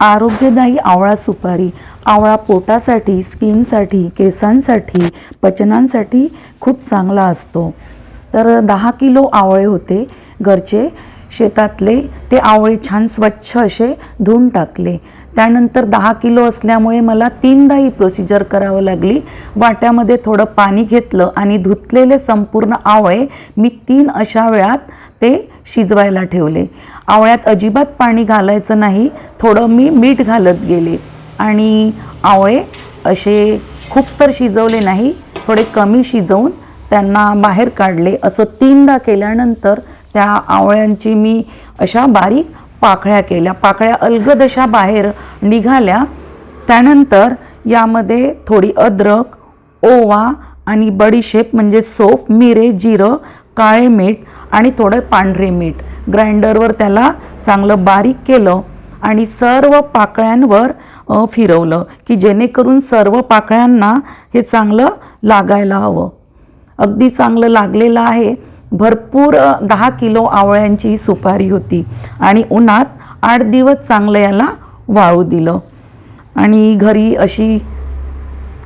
आरोग्यदायी आवळा सुपारी आवळा पोटासाठी स्किनसाठी केसांसाठी पचनांसाठी खूप चांगला असतो. तर दहा किलो आवळे होते. घरचे शेतातले ते आवळे छान स्वच्छ असे धुवून टाकले. त्यानंतर दहा किलो असल्यामुळे मला तीनदा ही प्रोसिजर करावं लागली. वाट्यामध्ये थोडं पाणी घेतलं आणि धुतलेले संपूर्ण आवळे मी तीन अशा वेळात ते शिजवायला ठेवले. आवळ्यात अजिबात पाणी घालायचं नाही थोडं मी मीठ घालत गेले. आणि आवळे असे खूप तर शिजवले नाही थोडे कमी शिजवून त्यांना बाहेर काढले. असं तीनदा केल्यानंतर त्या आवळ्यांची मी अशा बारीक पाकळ्या केल्या. पाकळ्या अलगद अशा बाहेर निघाल्या. त्यानंतर यामध्ये थोडी अद्रक ओवा आणि बडीशेप म्हणजे सोप मिरे जिरं काळे मीठ आणि थोडं पांढरे मीठ. ग्राइंडरवर त्याला चांगलं बारीक केलं आणि सर्व पाकळ्यांवर फिरवलं की जेणेकरून सर्व पाकळ्यांना हे चांगलं लागायला हवं. अगदी चांगलं लागलेलं आहे. भरपूर दहा किलो आवळ्यांची ही सुपारी होती. आणि उन्हात आठ दिवस चांगलं याला वाळू दिलं. आणि घरी अशी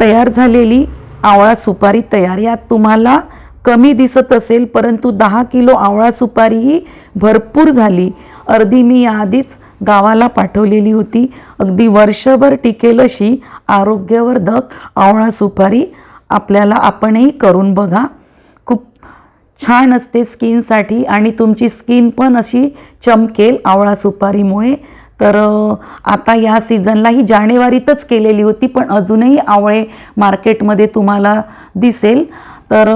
तयार झालेली आवळा सुपारी तयार. यात तुम्हाला कमी दिसत असेल परंतु दहा किलो आवळा सुपारी ही भरपूर झाली. अर्धी मी याआधीच गावाला पाठवलेली होती. अगदी वर्षभर टिकेल अशी आरोग्यवर्धक आवळा सुपारी आपल्याला आपणही करून बघा. छान असते स्किनसाठी आणि तुमची स्किन पण अशी चमकेल आवळा सुपारीमुळे. तर आता या सीझनला ही जानेवारीतच केलेली होती पण अजूनही आवळे मार्केटमध्ये तुम्हाला दिसेल. तर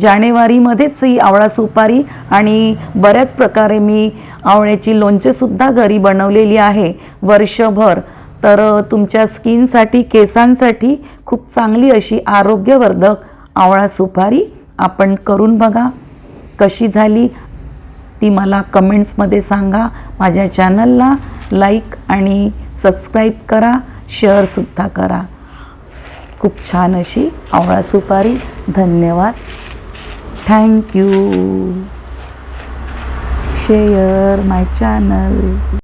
जानेवारीमध्येच ही आवळा सुपारी आणि बऱ्याच प्रकारे मी आवळ्याची लोणचेसुद्धा घरी बनवलेली आहे वर्षभर. तर तुमच्या स्किनसाठी केसांसाठी खूप चांगली अशी आरोग्यवर्धक आवळा सुपारी आपण करून बघा. कशी झाली ती मला कमेंट्समध्ये सांगा. माझ्या चॅनलला लाईक आणि सबस्क्राईब करा. शेअरसुद्धा करा. खूप छान अशी आवळा सुपारी. धन्यवाद. थँक्यू शेअर माय चॅनल